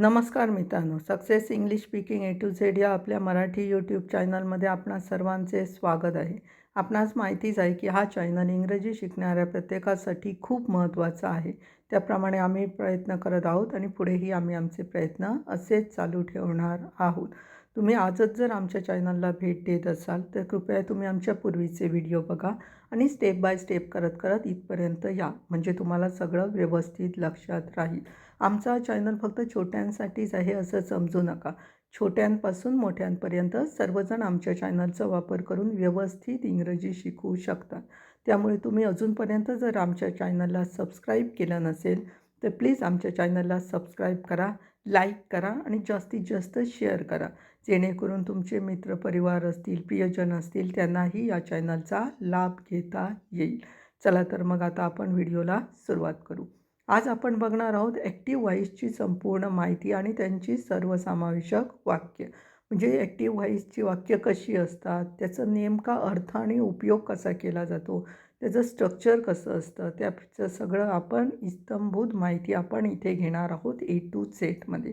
नमस्कार मित्रांनो success English speaking A to Z या आपल्या मराठी यूट्यूब चॅनलमध्ये आपणा सर्वांचे स्वागत आहे. आपणास माहितीच आहे की हा चॅनल इंग्रजी शिकणाऱ्या प्रत्येकासाठी खूप महत्त्वाचा आहे. त्याप्रमाणे आम्ही प्रयत्न करत आहोत आणि पुढेही आम्ही आमचे प्रयत्न असेच चालू ठेवणार आहोत. तुम्ही आजच जर आमच्या चॅनलला भेट देत असाल तर कृपया तुम्ही आमच्या पूर्वीचे व्हिडिओ बघा. आणि स्टेप बाय स्टेप करत करत इथपर्यंत या. म्हणजे तुम्हाला सगळं व्यवस्थित लक्षात राहील. आमचा चॅनल फक्त छोट्यांसाठीच आहे असं समजू नका. छोट्यांपासून मोठ्यांपर्यंत सर्वजण आमच्या चॅनलचा वापर करून व्यवस्थित इंग्रजी शिकू शकतात. त्यामुळे तुम्ही अजूनपर्यंत जर आमच्या चॅनलला सबस्क्राईब केलं नसेल तर प्लीज आमच्या चॅनलला सबस्क्राईब करा. लाईक करा आणि जास्तीत जास्त शेअर करा. जेणेकरून तुमचे मित्रपरिवार असतील प्रियजन असतील त्यांनाही या चॅनलचा लाभ घेता येईल. चला तर मग आता आपण व्हिडिओला सुरुवात करू. आज आपण बघणार आहोत ॲक्टिव्ह व्हॉईसची संपूर्ण माहिती आणि त्यांची सर्वसमावेशक वाक्य. म्हणजे ॲक्टिव्ह व्हॉईसची वाक्य कशी असतात? त्याचा नेमका अर्थ आणि उपयोग कसा केला जातो? त्याचं स्ट्रक्चर कसं असतं त्याचं सगळं आपण इस्तंभूत माहिती आपण इथे घेणार आहोत ए टू सेटमध्ये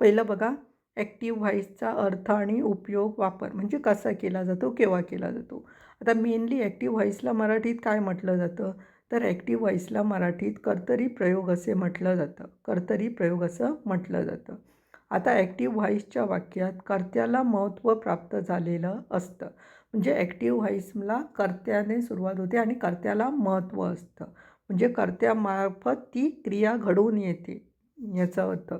पहिलं बघा ॲक्टिव्ह व्हॉईसचा अर्थ आणि उपयोग वापर म्हणजे कसा केला जातो केव्हा केला जातो. आता मेनली ॲक्टिव्ह व्हॉईसला मराठीत काय म्हटलं जातं? तर ॲक्टिव्ह व्हॉईसला मराठीत कर्तरी प्रयोग असे म्हटलं जातं. कर्तरी प्रयोग असं म्हटलं जातं. आता ॲक्टिव्ह व्हॉईसच्या वाक्यात कर्त्याला महत्त्व प्राप्त झालेलं असतं. म्हणजे ॲक्टिव्ह व्हॉईसला कर्त्याने सुरुवात होते आणि कर्त्याला महत्त्व असतं. म्हणजे कर्त्यामार्फत ती क्रिया घडवून येते याचा अर्थ.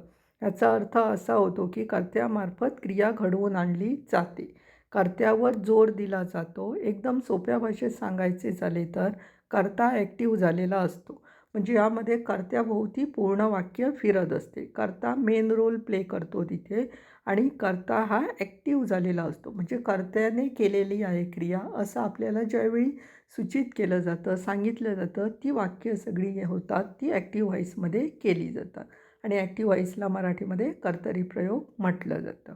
याचा अर्थ असा होतो की कर्त्यामार्फत क्रिया घडवून आणली जाते. कर्त्यावर जोर दिला जातो. एकदम सोप्या भाषेत सांगायचे झाले तर कर्ता ॲक्टिव्ह झालेला असतो. म्हणजे यामध्ये कर्त्याभोवती पूर्ण वाक्य फिरत असते. कर्ता मेन रोल प्ले करतो तिथे. आणि कर्ता हा ॲक्टिव्ह झालेला असतो. म्हणजे कर्त्याने केलेली आहे क्रिया असं आपल्याला ज्यावेळी सूचित केलं जातं सांगितलं जातं ती वाक्य सगळी होतात. ती ॲक्टिव्ह व्हॉईसमध्ये केली जातात. आणि ॲक्टिव्ह व्हॉईसला मराठीमध्ये कर्तरी प्रयोग म्हटलं जातं.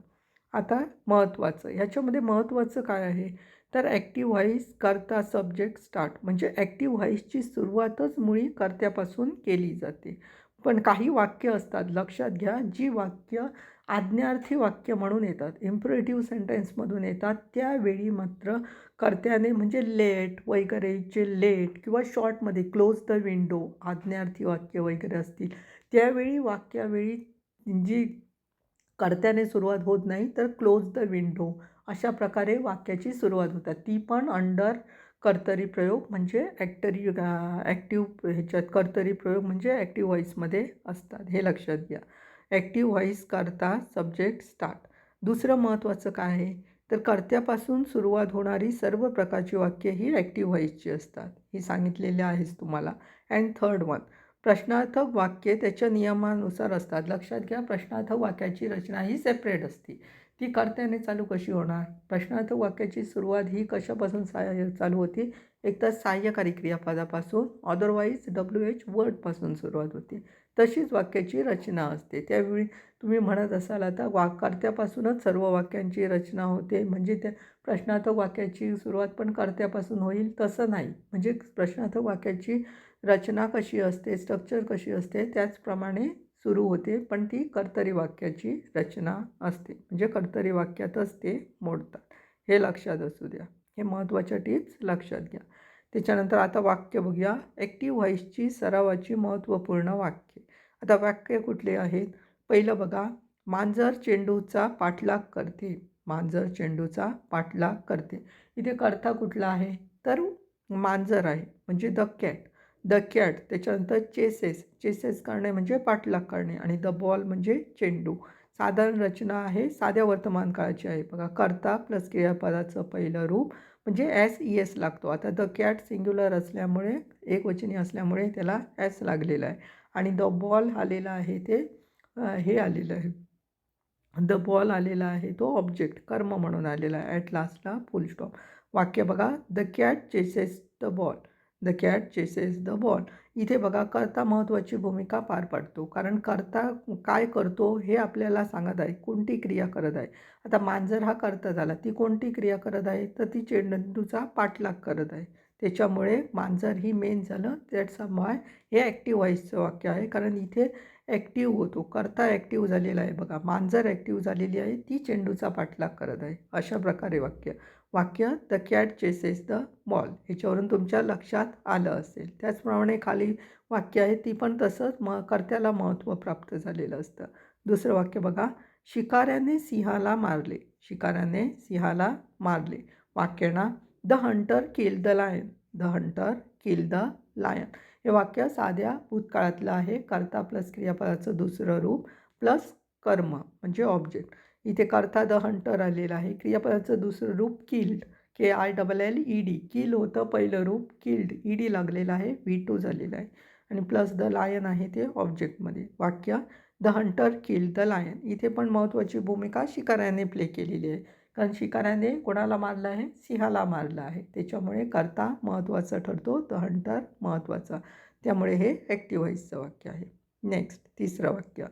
आता महत्त्वाचं. ह्याच्यामध्ये महत्त्वाचं काय आहे? तर ॲक्टिव्ह व्हॉईस कर्ता सब्जेक्ट स्टार्ट म्हणजे ॲक्टिव्ह व्हॉईसची सुरुवातच मुळी कर्त्यापासून केली जाते. पण काही वाक्य असतात. लक्षात घ्या. जी वाक्य आज्ञार्थी वाक्य म्हणून येतात. इम्प्रेटिव्ह सेंटेन्समधून येतात. त्यावेळी मात्र कर्त्याने म्हणजे लेट वगैरेचे लेट किंवा शॉर्टमध्ये क्लोज द विंडो आज्ञार्थी वाक्य वगैरे असतील. त्यावेळी वाक्यावेळी जी कर्त्याने सुरुवात होत नाही तर क्लोज द विंडो अशा प्रकारे वाक्याची सुरुवात होतात. ती पण अंडर कर्तरी प्रयोग म्हणजे ॲक्टरी ॲक्टिव्ह uh, ह्याच्यात कर्तरी प्रयोग म्हणजे ॲक्टिव्ह व्हॉईसमध्ये असतात. हे लक्षात घ्या. ॲक्टिव व्हॉईस करता सब्जेक्ट स्टार्ट दुसरं महत्त्वाचं काय आहे? तर कर्त्यापासून सुरुवात होणारी सर्व प्रकारची वाक्य ही ॲक्टिव व्हॉईसची असतात. ही सांगितलेली आहेच तुम्हाला. अँड थर्ड वन प्रश्नार्थक वाक्ये त्याच्या नियमानुसार असतात. लक्षात घ्या प्रश्नार्थक वाक्याची रचना ही सेपरेट असते. ती कर्त्याने चालू कशी होणार? प्रश्नार्थक वाक्याची सुरुवात ही कशापासून सहाय्य चालू होती? एक तर सहाय्यकारी क्रियापदापासून अदरवाईज डब्ल्यू एच वर्डपासून सुरुवात होते. तशीच वाक्याची रचना असते. त्यावेळी तुम्ही म्हणत असाल आता कर्त्यापासूनच सर्व वाक्यांची रचना होते. म्हणजे त्या प्रश्नार्थक वाक्याची सुरुवात पण कर्त्यापासून होईल तसं नाही. म्हणजे प्रश्नार्थक वाक्याची रचना कशी असते स्ट्रक्चर कशी असते त्याचप्रमाणे सुरू होते. पण ती कर्तरी वाक्याची रचना असते. म्हणजे कर्तरी वाक्यातच ते मोडतात. हे लक्षात असू द्या. हे महत्त्वाच्या टिप्स लक्षात घ्या. त्याच्यानंतर आता वाक्य बघूया. ॲक्टिव्ह व्हॉईसची सरावाची महत्त्वपूर्ण वाक्य. आता वाक्य कुठले आहेत? पहिलं बघा. मांजर चेंडूचा पाठलाग करते. मांजर चेंडूचा पाठलाग करते. इथे कर्ता कुठला आहे? तर मांजर आहे. म्हणजे द कॅट द कॅट त्याच्यानंतर चेसेस चेसेस करणे म्हणजे पाठलाग करणे. आणि द बॉल म्हणजे चेंडू. साधारण रचना आहे. साध्या वर्तमान काळाची आहे. बघा. कर्ता प्लस क्रियापदाचं पहिलं रूप. म्हणजे एस ई एस लागतो. आता द कॅट सिंग्युलर असल्यामुळे एक वचनी असल्यामुळे त्याला एस लागलेला आहे. आणि द बॉल आलेला आहे ते हे आलेलं आहे. द बॉल आलेला आहे तो ऑब्जेक्ट कर्म म्हणून आलेला आहे. ॲट लास्टला फुल स्टॉप वाक्य बघा. The cat chases the ball the cat chases the ball इथे बघा कर्ता महत्त्वाची भूमिका पार पाडतो. कारण कर्ता काय करतो हे आपल्याला सांगत आहे कोणती क्रिया करत आहे. आता मांजर हा कर्ता झाला ती कोणती क्रिया करत आहे? तर ती चेंडूचा पाठलाग करत आहे. त्याच्यामुळे मांजर ही मेन झालं. दॅट्स वाय हे ॲक्टिव्ह व्हॉईसचं वाक्य आहे. कारण इथे ॲक्टिव्ह होतो. करता ॲक्टिव्ह झालेला आहे बघा. मांजर ॲक्टिव्ह झालेली आहे. ती चेंडूचा पाठलाग करत आहे. अशा प्रकारे वाक्य. वाक्य the cat chases the ball ह्याच्यावरून तुमच्या लक्षात आलं असेल. त्याचप्रमाणे खाली वाक्य आहे. ती पण तसंच म कर्त्याला महत्त्व प्राप्त झालेलं असतं. दुसरं वाक्य बघा. शिकाऱ्याने सिंहाला मारले. शिकाऱ्याने सिंहाला मारले. वाक्यना the hunter kill the lion the hunter kill the lion. हे वाक्य साध्या भूतकाळातलं आहे. कर्ता प्लस क्रियापदाचं दुसरं रूप प्लस कर्म म्हणजे ऑब्जेक्ट. इथे कर्ता द हंटर आलेलं आहे. क्रियापदाचं दुसरं रूप killed K I double L E D. Kill होतं पहिलं रूप किल्ड. ई डी लागलेलं आहे. व्ही टू झालेलं आहे. आणि प्लस द लायन आहे ते ऑब्जेक्टमध्ये. वाक्य the hunter kill the lion. इथे पण महत्त्वाची भूमिका शिकाऱ्याने प्ले केलेली आहे. कारण शिकाऱ्याने कोणाला मारलं आहे? सिंहाला मारलं आहे. त्याच्यामुळे करता महत्त्वाचा ठरतो द हंटर महत्त्वाचा. त्यामुळे हे ॲक्टिव्ह व्हाईसचं वाक्य आहे. नेक्स्ट तिसरं वाक्य.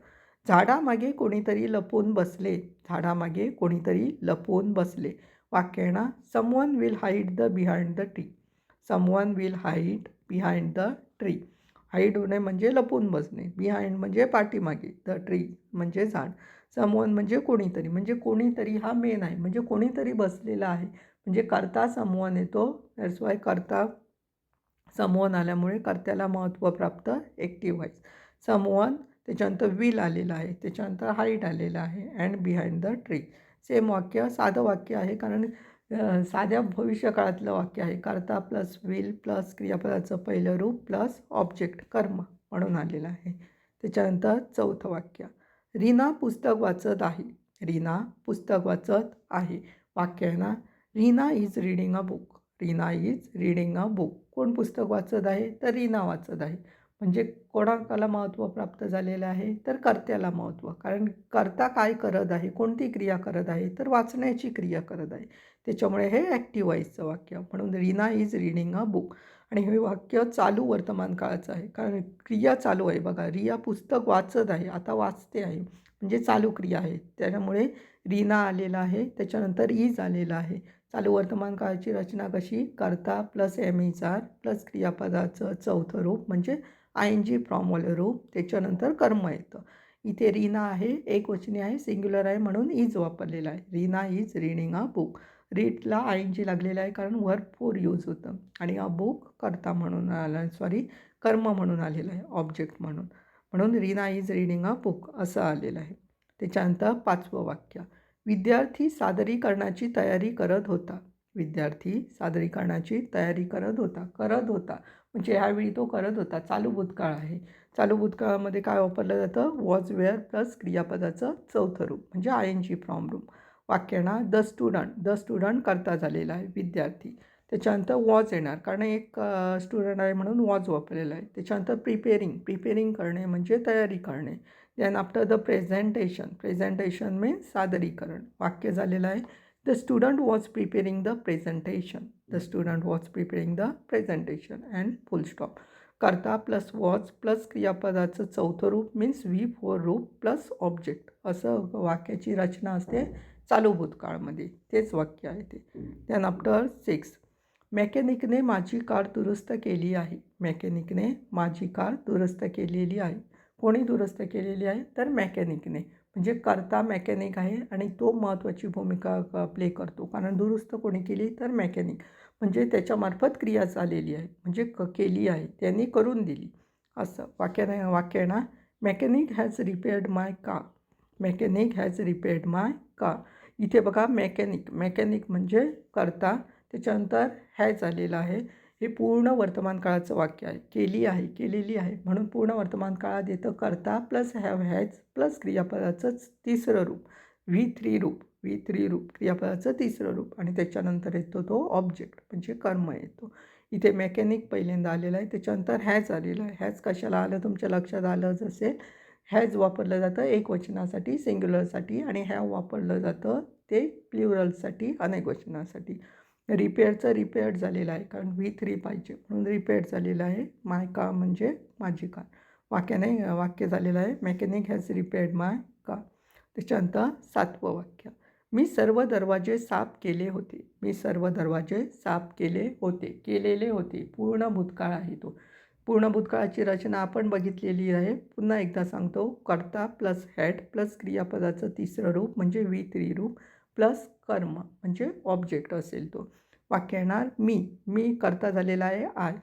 झाडामागे कोणीतरी लपून बसले. झाडामागे कोणीतरी लपून बसले. वाक्य ना? Someone will hide the behind the tree someone will hide behind the tree hide होणे म्हणजे लपून बसणे. बिहाइंड म्हणजे पाठीमागे. द ट्री म्हणजे झाड. समवन म्हणजे कोणीतरी म्हणजे कोणीतरी हा मेन आहे म्हणजे कोणीतरी बसलेला आहे. म्हणजे कर्ता समवन येतो दॅट्स वाय कर्ता समवन आल्यामुळे कर्त्याला महत्त्व प्राप्त ॲक्टिव्ह व्हाईस समवन त्याच्यानंतर विल आलेलं आहे त्याच्यानंतर हाईट आलेलं आहे and behind the tree same वाक्य साधं वाक्य आहे कारण साध्या भविष्यकाळातलं वाक्य आहे. कर्ता प्लस विल प्लस क्रियापदाचं पहिलं रूप प्लस ऑब्जेक्ट कर्म म्हणून आलेलं आहे. त्याच्यानंतर चौथं वाक्य. रीना पुस्तक वाचत आहे. रीना पुस्तक वाचत आहे. वाक्य आहे ना Reena is reading a book Reena is reading a book कोण पुस्तक वाचत आहे? तर रीना वाचत आहे. म्हणजे कोणाला महत्त्व प्राप्त झालेलं आहे तर कर्त्याला महत्त्व. कारण कर्ता काय करत आहे कोणती क्रिया करत आहे तर वाचण्याची क्रिया करत आहे. त्याच्यामुळे हे ॲक्टिव्ह व्हायचं वाक्य. म्हणून Reena is reading a book आणि हे वाक्य चालू वर्तमान काळाचं आहे. कारण क्रिया चालू आहे बघा. रिया पुस्तक वाचत आहे आता वाचते आहे. म्हणजे चालू क्रिया आहे. त्याच्यामुळे रीना आलेला आहे. त्याच्यानंतर इज आलेला आहे. चालू वर्तमान काळाची रचना कशी? करता plus am is are plus क्रियापदाचं चौथं रूप. म्हणजे आय एन जी प्रॉमोल रूप त्याच्यानंतर कर्म येतं. इथे रीना आहे एक वचनी आहे सिंग्युलर आहे म्हणून इज वापरलेला आहे. Reena is reading a book. रीडला I N G लागलेला आहे कारण वर फोर यूज होतं. आणि अ बुक करता म्हणून आला सॉरी कर्म म्हणून आलेलं आहे ऑब्जेक्ट म्हणून. म्हणून Reena is reading a book असं आलेलं आहे. त्याच्यानंतर पाचवं वाक्य. विद्यार्थी सादरीकरणाची तयारी करत होता. विद्यार्थी सादरीकरणाची तयारी करत होता. करत होता. म्हणजे ह्यावेळी तो करत होता. चालू भूतकाळ आहे. चालू भूतकाळामध्ये काय वापरलं जातं? वॉज वेअर प्लस क्रियापदाचं चौथं रूप म्हणजे I N G from room वाक्यांना the student the student करता झालेला आहे विद्यार्थी. त्याच्यानंतर वॉज येणार. कारण एक स्टुडंट आहे म्हणून वॉज वापरलेला आहे. त्याच्यानंतर प्रिपेरिंग प्रिपेरिंग करणे म्हणजे तयारी करणे. Then after the presentation presentation means सादरीकरण. वाक्य झालेलं आहे. The student was preparing the presentation the student was preparing the presentation and full stop करता प्लस वॉज प्लस क्रियापदाचं चौथं रूप मीन्स व्ही फोर रूप प्लस ऑब्जेक्ट असं वाक्याची रचना असते चालू भूतकाळमध्ये. तेच वाक्य आहे ते. त्यान आफ्टर सिक्स मेकॅनिकने माझी कार दुरुस्त केली आहे. मेकॅनिकने माझी कार दुरुस्त केलेली आहे. कोणी दुरुस्त केलेली आहे? तर मेकॅनिकने म्हणजे करता मेकॅनिक आहे आणि तो महत्त्वाची भूमिका प्ले करतो. कारण दुरुस्त कोणी केली तर मेकॅनिक. म्हणजे त्याच्यामार्फत क्रिया चाललेली आहे. म्हणजे क केली आहे. त्यांनी करून दिली. असं. वाक्याने वाक्याना mechanic has repaired my car. Mechanic has repaired my car. इथे बघा मेकॅनिक. मेकॅनिक म्हणजे करता. त्याच्यानंतर हॅज आलेलं आहे. हे पूर्ण वर्तमान काळाचं वाक्य आहे. केली आहे केलेली आहे. म्हणून पूर्ण वर्तमान काळात येतं करता प्लस हॅव हॅज प्लस क्रियापदाचंच तिसरं रूप. व्ही थ्री रूप. व्ही थ्री रूप. क्रियापदाचं तिसरं रूप. आणि त्याच्यानंतर येतो तो ऑब्जेक्ट म्हणजे कर्म येतो. इथे मेकॅनिक पहिल्यांदा आलेला आहे. त्याच्यानंतर हॅज आलेलं आहे. हॅज कशाला आलं? तुमच्या लक्षात आलंच असेल. हॅज वापरलं जातं एक वचनासाठी सिंग्युलरसाठी आणि हॅव वापरलं जातं ते प्ल्युरलसाठी अनेक वचनासाठी. रिपेअरचा रिपेअर्ड झालेला आहे. कारण व्ही थ्री पाहिजे म्हणून रिपेअर्ड झालेला आहे. माय का म्हणजे माझी कार. वाक्याने वाक्य झालेलं आहे. मेकॅनिक हॅज रिपेअर्ड माय का त्याच्यानंतर सातवं वाक्य. मी सर्व दरवाजे साफ केले होते. मी सर्व दरवाजे साफ केले होते. केलेले होते. पूर्ण भूतकाळ आहे तो. पूर्ण भूतकाळाची रचना आपण बघितलेली आहे. पुन्हा एकदा सांगतो. कर्ता प्लस हॅड प्लस क्रियापदाचं तिसरं रूप म्हणजे वी थ्री रूप. प्लस कर्म म्हणजे ऑब्जेक्ट असेल तो. वाक्य येणार मी मी करता झालेला आहे आय.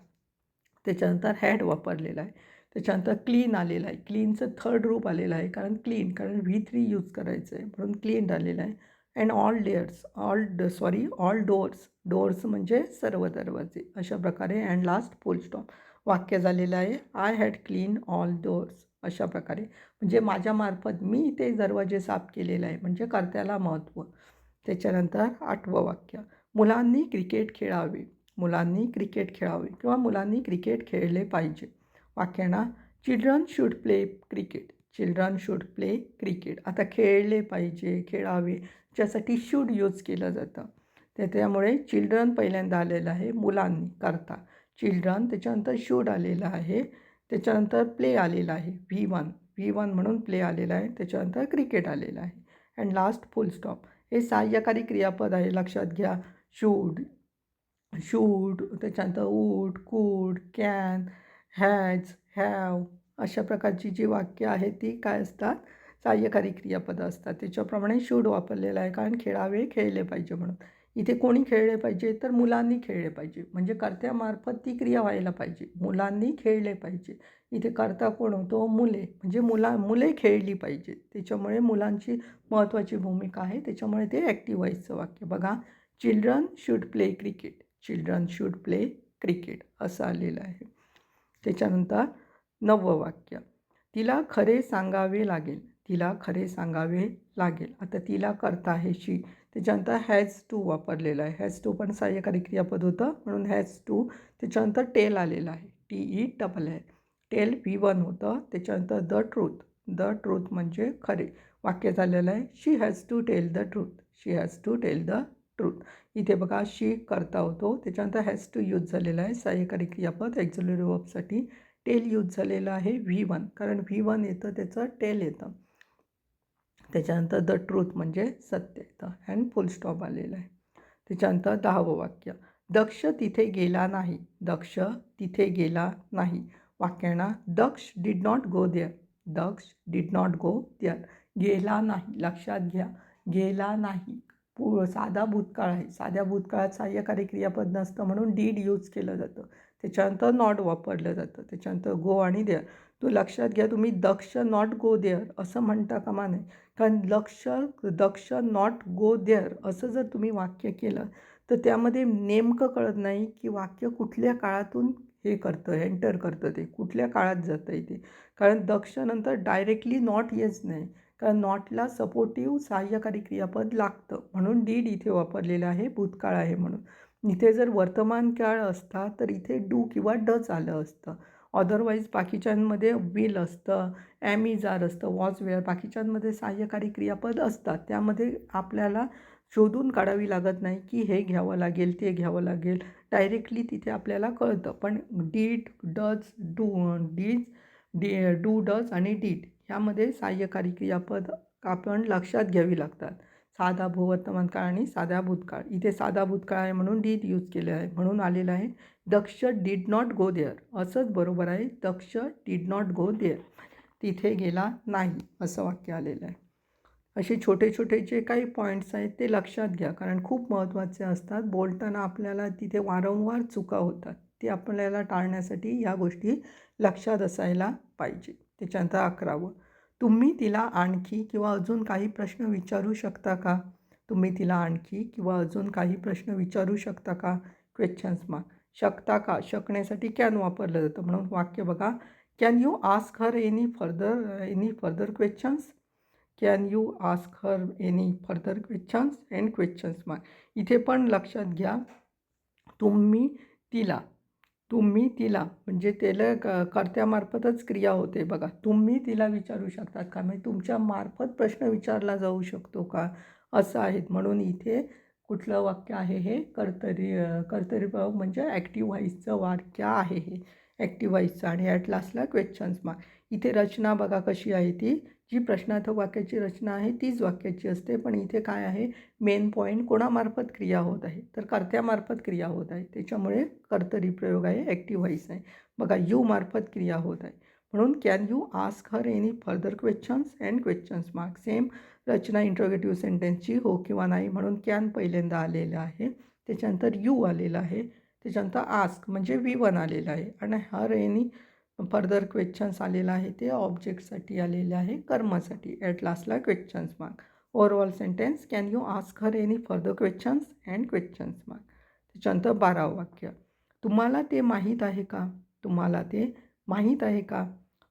त्याच्यानंतर हॅड वापरलेला आहे. त्याच्यानंतर क्लीन आलेलं आहे. क्लीनचं थर्ड रूप आलेलं आहे. कारण क्लीन कारण व्ही थ्री यूज करायचं आहे म्हणून क्लीन आलेलं आहे. And all dares all the sorry all doors doors म्हणजे सर्व दरवाजे. अशा प्रकारे अँड लास्ट फुल स्टॉप वाक्य झालेलं आहे. I had clean all doors अशा प्रकारे. म्हणजे माझ्यामार्फत मी ते दरवाजे साफ केलेले आहे. म्हणजे कर्त्याला महत्त्व त्याच्यानंतर आठवं वाक्य. मुलांनी क्रिकेट खेळावे. मुलांनी क्रिकेट खेळावे किंवा मुलांनी क्रिकेट खेळले पाहिजे. वाक्यांना children should play cricket. Children should play cricket. आता खेळले पाहिजे खेळावे ज्यासाठी शूड यूज केलं जातं. ते त्यामुळे चिल्ड्रन पहिल्यांदा आलेलं आहे मुलांनी करता. चिल्ड्रन त्याच्यानंतर शूड आलेलं आहे. त्याच्यानंतर प्ले आलेलं आहे. V one. व्ही वन म्हणून प्ले आलेलं आहे. त्याच्यानंतर क्रिकेट आलेलं आहे. And last full stop. हे सहाय्यकारी क्रियापद आहे लक्षात घ्या. शूड शूड त्याच्यानंतर would could can has have अशा प्रकारची जी वाक्य आहेत ती काय असतात? सहाय्यकारी क्रियापदं असतात. त्याच्याप्रमाणे शूड वापरलेलं आहे कारण खेळावे खेळले पाहिजे म्हणून. इथे कोणी खेळले पाहिजे तर मुलांनी खेळले पाहिजे. म्हणजे कर्त्यामार्फत ती क्रिया व्हायला पाहिजे. मुलांनी खेळले पाहिजे. इथे करता कोण होतो? मुले. म्हणजे मुला मुले खेळली पाहिजे. त्याच्यामुळे मुलांची महत्त्वाची भूमिका आहे. त्याच्यामुळे ते ॲक्टिव्ह व्हायचं वाक्य. बघा children should play cricket children should play cricket असं आलेलं आहे. त्याच्यानंतर नववं वाक्य. तिला खरे सांगावे लागेल. तिला खरे सांगावे लागेल. आता तिला करता आहे शी. त्याच्यानंतर हॅज टू वापरलेलं आहे. हॅज टू पण सहाय्यकारी क्रियापद होतं. म्हणून हॅज टू त्याच्यानंतर टेल आलेलं आहे. टी ई डबल आहे टेल व्ही वन होतं. त्याच्यानंतर द ट्रूथ द ट्रूथ म्हणजे खरे. वाक्य झालेलं आहे. She has to tell the truth she has to tell the truth इथे बघा शी करता होतो. त्याच्यानंतर हॅज टू यूज झालेला आहे. सहाय्यकारी क्रियापद एक्झुलरी वर्बसाठी टेल यूज झालेलं आहे. व्ही वन कारण व्ही वन येतं त्याचं टेल येतं. त्याच्यानंतर द ट्रूथ म्हणजे सत्य. येतं अँड फुल स्टॉप आलेलं आहे. त्याच्यानंतर दहावं वाक्य. दक्ष तिथे गेला नाही. दक्ष तिथे गेला नाही. वाक्यांना Daksh did not go there Daksh did not go there गेला नाही. लक्षात घ्या. गेला नाही. पू साधा भूतकाळ आहे. साध्या भूतकाळात सहाय्यकारी क्रियापद नसतं म्हणून डीड यूज केलं जातं. त्याच्यानंतर नॉट वापरलं जातं. त्याच्यानंतर गो आणि देअर तो लक्षात घ्या तुम्ही दक्ष नॉट गो देअर असं म्हणता कामा नाही कारण लक्ष दक्ष नॉट गो देअर असं जर तुम्ही वाक्य केलं तर त्यामध्ये नेमकं कळत नाही की वाक्य कुठल्या काळातून हे करतं एंटर करतं ते कुठल्या काळात जातं आहे ते. कारण दक्षनंतर डायरेक्टली नॉट येच नाही. कारण नॉटला सपोर्टिव्ह सहाय्यकारी क्रियापद लागतं. म्हणून डीड इथे वापरलेलं आहे भूतकाळ आहे म्हणून. इथे जर वर्तमान काळ असता तर इथे डू किंवा डच आलं असतं. अदरवाईज बाकीच्यांमध्ये विल असतं ॲमिजार असतं वॉचवेअर बाकीच्यांमध्ये सहाय्यकारी क्रियापद असतात. त्यामध्ये आपल्याला शोधून काढावी लागत नाही की हे घ्यावं लागेल ते घ्यावं लागेल. डायरेक्टली तिथे आपल्याला कळतं. पण डीट डज डू डीज डी डू डज आणि डीट ह्यामध्ये सहाय्यकारी क्रियापद आपण लक्षात घ्यावी लागतात. साधा भूवर्तमान काळ आणि साधा भूतकाळ. इथे साधा भूतकाळ आहे म्हणून डीट यूज केलं आहे. म्हणून आलेलं आहे Daksh did not go there असंच बरोबर आहे. Daksh did not go there तिथे गेला नाही असं वाक्य आलेलं आहे. असे छोटे छोटे जे काही पॉईंट्स आहेत ते लक्षात घ्या. कारण खूप महत्त्वाचे असतात. बोलताना आपल्याला तिथे वारंवार चुका होतात. ते आपल्याला टाळण्यासाठी ह्या गोष्टी लक्षात असायला पाहिजे. त्याच्यानंतर अकरावं. तुम्ही तिला आणखी किंवा अजून काही प्रश्न विचारू शकता का? तुम्ही तिला आणखी किंवा अजून काही प्रश्न विचारू शकता का? क्वेश्चन्स मार्क शकता का? शकण्यासाठी कॅन वापरलं जातं. म्हणून वाक्य बघा. Can you ask her any further any further questions can you ask her any further questions and questions mark इथे पण लक्षात घ्या. तुम्ही तिला तुम्ही तिला म्हणजे त्याला क कर्त्यामार्फतच क्रिया होते बघा. तुम्ही तिला विचारू शकतात का? म्हणजे तुमच्या मार्फत प्रश्न विचारला जाऊ शकतो का? असं आहेत. म्हणून इथे कुठलं वाक्य आहे हे? कर्तरी कर्तरी म्हणजे ॲक्टिव्ह व्हाईसचं वाक्य आहे हे. ॲक्टिव्ह व्हाईसचं आणि ॲट लास्टला क्वेश्चन्स मार्क इथे रचना बघा कशी आहे ती. जी प्रश्नार्थक वाक्याची रचना आहे तीच वाक्याची असते. पण इथे काय आहे? मेन पॉईंट कोणामार्फत क्रिया होत आहे? तर कर्त्यामार्फत क्रिया होत आहे. त्याच्यामुळे कर्तरी प्रयोग आहे ॲक्टिव्ह व्हाईस आहे. बघा यू मार्फत क्रिया होत आहे. म्हणून can you ask her any further questions and questions mark same Rachana interrogative सेंटेन्सची हो किंवा नाही म्हणून कॅन पहिल्यांदा आलेलं आहे. त्याच्यानंतर यू आलेलं आहे. त्याच्यानंतर आस्क म्हणजे वी वन आलेलं आहे. आणि हर एनी फर्दर क्वेश्चन्स आलेलं आहे ते ऑब्जेक्टसाठी आलेलं आहे. कर्मासाठी ॲट लास्टला questions mark overall sentence can you ask her any further questions and questions mark त्याच्यानंतर बारावं वाक्य. तुम्हाला ते माहीत आहे का? तुम्हाला ते माहीत आहे का?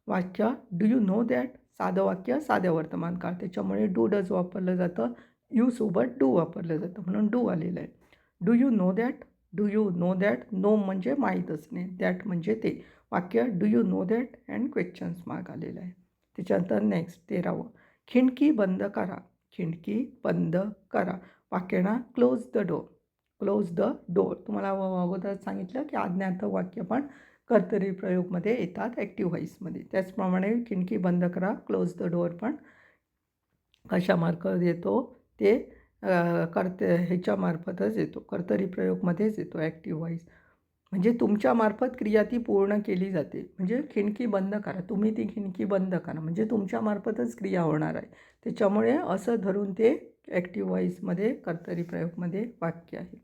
वाक्य डू यू नो दॅट साधं वाक्य साध्या वर्तमान काळ. त्याच्यामुळे डू डज वापरलं जातं. यू सोबत डू वापरलं जातं. म्हणून डू आलेलं आहे. Do you know that do you know that know म्हणजे माहीत असणे. दॅट म्हणजे ते. वाक्य do you know that and questions mark आलेलं आहे. त्याच्यानंतर नेक्स्ट तेरावं. खिडकी बंद करा. खिडकी बंद करा. वाक्यना close the door close the door तुम्हाला अगोदर सांगितलं की अज्ञात वाक्य पण कर्तरी प्रयोगमध्ये येतात ॲक्टिव्ह व्हॉईसमध्ये त्याचप्रमाणे खिडकी बंद करा क्लोज द डोअर पण. कशामार्फत येतो ते कर्त ह्याच्यामार्फतच येतो. कर्तरी प्रयोगमध्येच येतो ॲक्टिव्ह व्हॉईस म्हणजे तुमच्यामार्फत क्रिया ती पूर्ण केली जाते. म्हणजे खिणकी बंद करा. तुम्ही ती खिणकी बंद करा. म्हणजे तुमच्यामार्फतच क्रिया होणार आहे. त्याच्यामुळे असं धरून ते ॲक्टिव्ह व्हॉईसमध्ये कर्तरी प्रयोगमध्ये वाक्य आहे.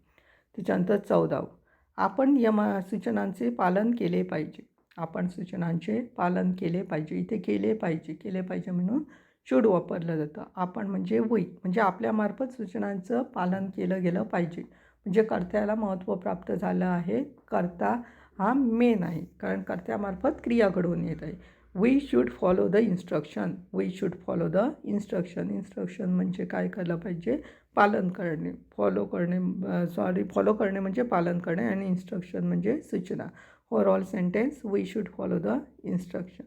त्याच्यानंतर चौदावं. आपण यमा सूचनांचे पालन केले पाहिजे. आपण सूचनांचे पालन केले पाहिजे. इथे केले पाहिजे. केले पाहिजे म्हणून शूड वापरलं जातं. आपण म्हणजे वही म्हणजे आपल्यामार्फत सूचनांचं पालन केलं गेलं पाहिजे. म्हणजे कर्त्याला महत्त्व प्राप्त झालं आहे. कर्ता हा मेन आहे. कारण कर्त्यामार्फत क्रिया घडवून येत आहे. We should follow the instruction we should follow the instruction instruction म्हणजे काय? केलं पाहिजे. पालन करणे फॉलो करणे सॉरी फॉलो करणे म्हणजे पालन करणे आणि इन्स्ट्रक्शन म्हणजे सूचना. For all sentence we should follow the instruction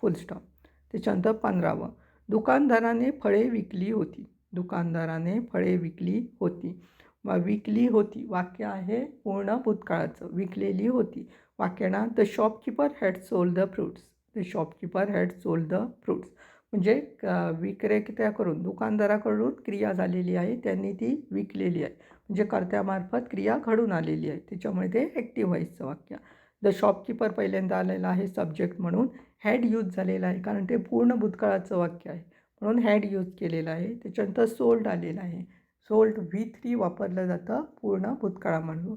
full stop त्याच्यानंतर पंधरावं. दुकानदाराने फळे विकली होती. दुकानदाराने फळे विकली होती. वा विकली होती. वाक्य आहे पूर्ण भूतकाळाचं. विकलेली होती. वाक्याना the shopkeeper had sold the fruits the shopkeeper had sold the fruits म्हणजे विक्रेत्या करून दुकानदाराकडून क्रिया झालेली आहे त्यांनी ती विकलेली आहे. म्हणजे कर्त्यामार्फत क्रिया घडून आलेली आहे. त्याच्यामुळे ते ॲक्टिव्ह व्हायचं वाक्य. द शॉपकीपर पहिल्यांदा आलेला आहे सब्जेक्ट म्हणून. हॅड यूज झालेला आहे कारण ते पूर्ण भूतकाळाचं वाक्य आहे. म्हणून हॅड यूज केलेलं आहे. त्याच्यानंतर सोल्ड आलेलं आहे. सोल्ड व्ही थ्री वापरलं जातं पूर्ण भूतकाळा म्हणून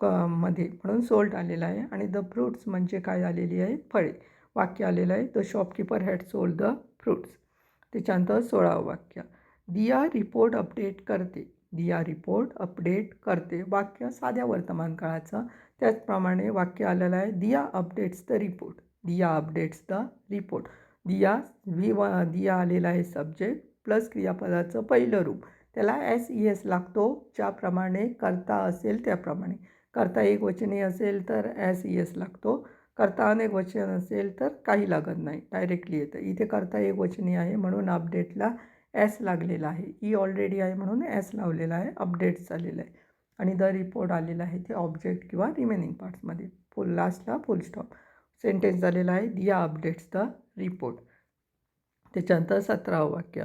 क मध्ये. म्हणून सोल्ड आलेलं आहे. आणि द फ्रूट्स म्हणजे काय आलेली आहे? फळे. वाक्य आलेलं आहे. The shopkeeper had sold the fruits त्याच्यानंतर सोळावं वाक्य. दिया रिपोर्ट अपडेट करते. दिया रिपोर्ट अपडेट करते. वाक्य साध्या वर्तमान काळाचं. त्याचप्रमाणे वाक्य आलेलं आहे Diya updates the report Diya updates the report Diya V व दिया आलेला आहे सब्जेक्ट प्लस क्रियापदाचं पहिलं रूप. त्याला एस ई एस लागतो ज्याप्रमाणे करता असेल त्याप्रमाणे. करता एक वचने असेल तर एस ई एस लागतो. करता अनेक वचन असेल तर काही लागत नाही डायरेक्टली येतं. इथे करता एक वचनी आहे म्हणून अपडेटला एस लागलेला आहे. E ई ऑलरेडी आहे म्हणून एस लावलेला आहे. अपडेट्स आलेलं आहे. आणि द रिपोर्ट आलेला आहे ते ऑब्जेक्ट किंवा रिमेनिंग पार्ट्समध्ये फुल लास्टला फुल स्टॉप सेंटेन्स झालेला आहे. दिया अपडेट्स द रिपोर्ट त्याच्यानंतर सतरावं वाक्य.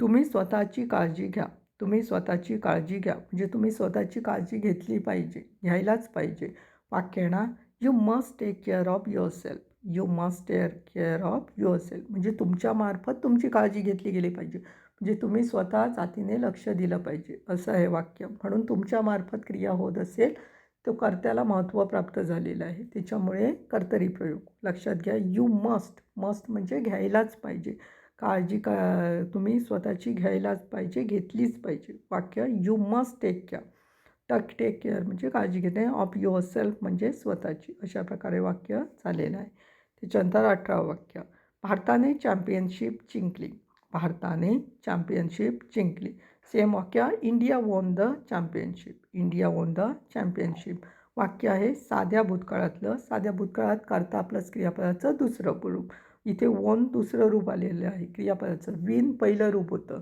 तुम्ही स्वतःची काळजी घ्या. तुम्ही स्वतःची काळजी घ्या. म्हणजे तुम्ही स्वतःची काळजी घेतली पाहिजे. घ्यायलाच पाहिजे. वाक्यांना you must take care of yourself you must take care of yourself म्हणजे तुमच्यामार्फत तुमची काळजी घेतली गेली पाहिजे. म्हणजे तुम्ही स्वतः जातीने लक्ष दिलं पाहिजे. असं आहे वाक्य. म्हणून तुमच्यामार्फत क्रिया होत असेल तो कर्त्याला महत्त्व प्राप्त झालेलं आहे. त्याच्यामुळे कर्तरी प्रयोग. लक्षात घ्या यू मस्ट मस्ट म्हणजे घ्यायलाच पाहिजे. काळजी का तुम्ही स्वतःची घ्यायलाच पाहिजे घेतलीच पाहिजे. वाक्य you must take care tuck take care म्हणजे काळजी घेणे ऑफ युअर सेल्फ म्हणजे स्वतःची अशा प्रकारे वाक्य झालेलं आहे. त्याच्यानंतर अठरावं वाक्य. भारताने चॅम्पियनशिप जिंकली. भारताने चॅम्पियनशिप जिंकली. सेम वाक्य India won the championship India won the championship वाक्य आहे साध्या भूतकाळातलं. साध्या भूतकाळात करता प्लस क्रियापदाचं दुसरं रूप. इथे वॉन दुसरं रूप आलेलं आहे. क्रियापदाचं विन पहिलं रूप होतं.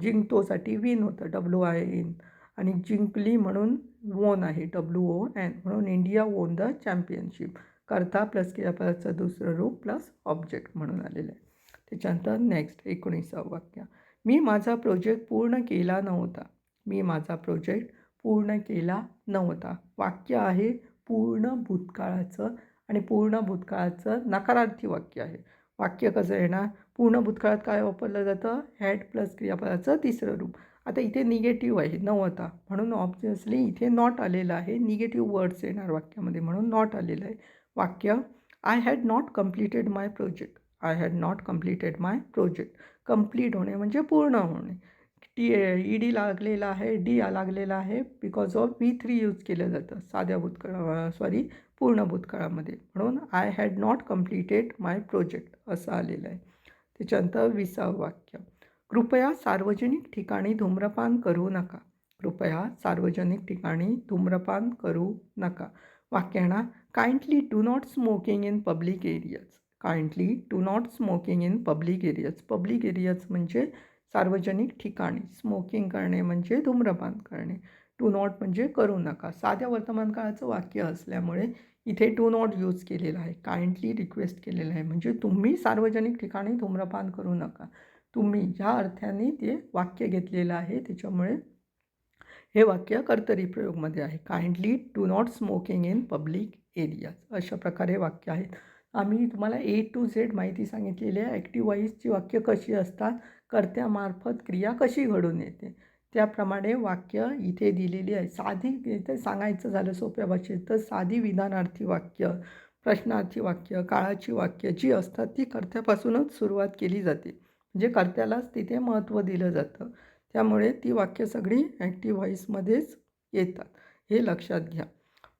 जिंकतोसाठी विन होतं. डब्ल्यू आय एन आणि जिंकली म्हणून वोन आहे डब्ल्यू ओ एन म्हणून इंडिया वोन द चॅम्पियनशिप करता प्लस क्रियापदाचं दुसरं रूप प्लस ऑब्जेक्ट म्हणून आलेलं आहे. त्याच्यानंतर नेक्स्ट एकोणीसावं वाक्य. मी माझा प्रोजेक्ट पूर्ण केला नव्हता. मी माझा प्रोजेक्ट पूर्ण केला नव्हता. वाक्य आहे पूर्ण भूतकाळाचं आणि पूर्ण भूतकाळाचं नकारार्थी वाक्य आहे. वाक्य कसं येणार? पूर्ण भूतकाळात काय वापरलं जातं? हॅड प्लस क्रियापदाचं तिसरं रूप. आता इथे निगेटिव्ह आहे नव्हता म्हणून ऑब्वियसली इथे नॉट आलेलं आहे. निगेटिव्ह वर्ड्स येणार वाक्यामध्ये म्हणून नॉट आलेलं आहे. वाक्य I had not completed my project I had not completed my project complete होणे म्हणजे पूर्ण होणे. टी ई डी लागलेला आहे डी लागलेला आहे because of V three use केलं जातं. साध्या भूतकाळ सॉरी पूर्ण भूतकाळामध्ये. म्हणून I had not completed my project असं आलेलं आहे. त्याच्यानंतर विसावं वाक्य. कृपया सार्वजनिक ठिकाणी धूम्रपान करू नका. कृपया सार्वजनिक ठिकाणी धूम्रपान करू नका. वाक्याना kindly do not smoking in public areas. Kindly do not smoking in public areas. Public areas म्हणजे सार्वजनिक ठिकाणी. स्मोकिंग करणे म्हणजे धूम्रपान करणे. टू नॉट म्हणजे करू नका. साध्या वर्तमानकाळाचं वाक्य असल्यामुळे इथे टू नॉट यूज केलेलं आहे. काइंडली रिक्वेस्ट केलेलं आहे. म्हणजे तुम्ही सार्वजनिक ठिकाणी धूम्रपान करू नका. तुम्ही ज्या अर्थाने ते वाक्य घेतलेलं आहे त्याच्यामुळे हे वाक्य कर्तरी प्रयोगमध्ये आहे. Kindly do not smoking in public areas अशा प्रकारे वाक्य आहेत. आम्ही तुम्हाला ए टू झेड माहिती सांगितलेली आहे. ॲक्टिव्ह वाईजची वाक्य कशी असतात? कर्त्यामार्फत क्रिया कशी घडून येते? त्याप्रमाणे वाक्य इथे दिलेली आहे. साधी इथे सांगायचं झालं सोप्या भाषेत तर साधी विधानार्थी वाक्य प्रश्नार्थी वाक्य काळाची वाक्य जी असतात ती कर्त्यापासूनच सुरुवात केली जाते. म्हणजे कर्त्यालाच तिथे महत्त्व दिलं जातं. त्यामुळे ती वाक्य सगळी ॲक्टिव्ह व्हॉईसमध्येच येतात हे लक्षात घ्या.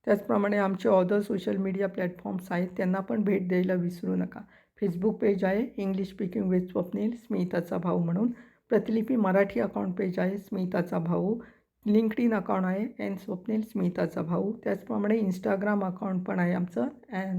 त्याचप्रमाणे आमचे ऑदर सोशल मीडिया प्लॅटफॉर्म्स आहेत त्यांना पण भेट द्यायला विसरू नका. फेसबुक पेज आहे इंग्लिश स्पीकिंग विथ स्वप्नील स्मिताचा भाऊ म्हणून. प्रतिलिपी मराठी अकाउंट पेज आहे स्मिताचा भाऊ. लिंकड इन अकाउंट आहे एन स्वप्नील स्मिताचा भाऊ. त्याचप्रमाणे इंस्टाग्राम अकाउंट पण आहे आमचं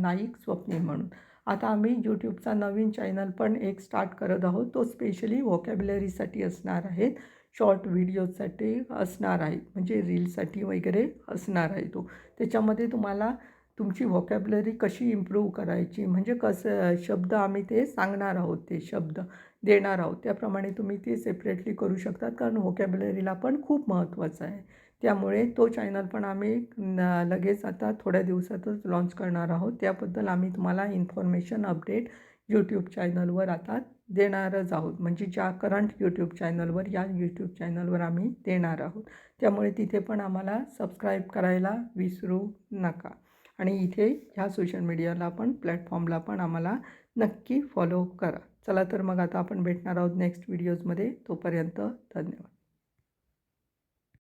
नाईक स्वप्नील म्हणून. आता आम्ही यूट्यूबचा नवीन चॅनल पण एक स्टार्ट करत आहोत. तो स्पेशली व्हॉकॅबलरीसाठी असणार आहेत. शॉर्ट व्हिडिओसाठी असणार आहेत. म्हणजे रीलसाठी वगैरे असणार आहे तो. त्याच्यामध्ये तुम्हाला तुमची व्हॉकॅब्युलरी कशी इम्प्रूव्ह करायची? म्हणजे कसं शब्द आम्ही ते सांगणार आहोत ते शब्द देणार आहोत. त्याप्रमाणे तुम्ही ते सेपरेटली करू शकतात. कारण व्हॉकॅबलरीला पण खूप महत्त्वाचं आहे. त्यामुळे तो चॅनल पण आम्ही लगेच आता थोड्या दिवसातच लॉन्च करणार आहोत. त्याबद्दल आम्ही तुम्हाला इन्फॉर्मेशन अपडेट यूट्यूब चॅनलवर आता देणारच आहोत. म्हणजे ज्या करंट यूट्यूब चॅनलवर या यूट्यूब चॅनलवर आम्ही देणार आहोत. त्यामुळे तिथे पण आम्हाला सबस्क्राईब करायला विसरू नका. आणि इथे ह्या सोशल मीडियाला पण प्लॅटफॉर्मला पण आम्हाला नक्की फॉलो करा. चला तर मग आता आपण भेटणार आहोत नेक्स्ट व्हिडिओजमध्ये तोपर्यंत धन्यवाद.